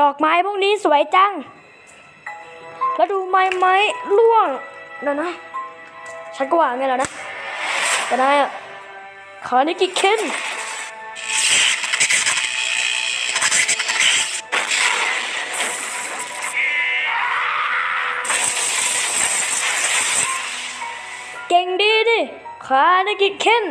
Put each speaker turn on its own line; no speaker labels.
ดอกไม้พวกนี้สวยจัง แล้วดูไม้ไม้ร่วงเดี๋ยวนะฉันก็ว่าไงแล้วนะแต่นายอะขานิกิคินเก่งดีดิขานิกิคิน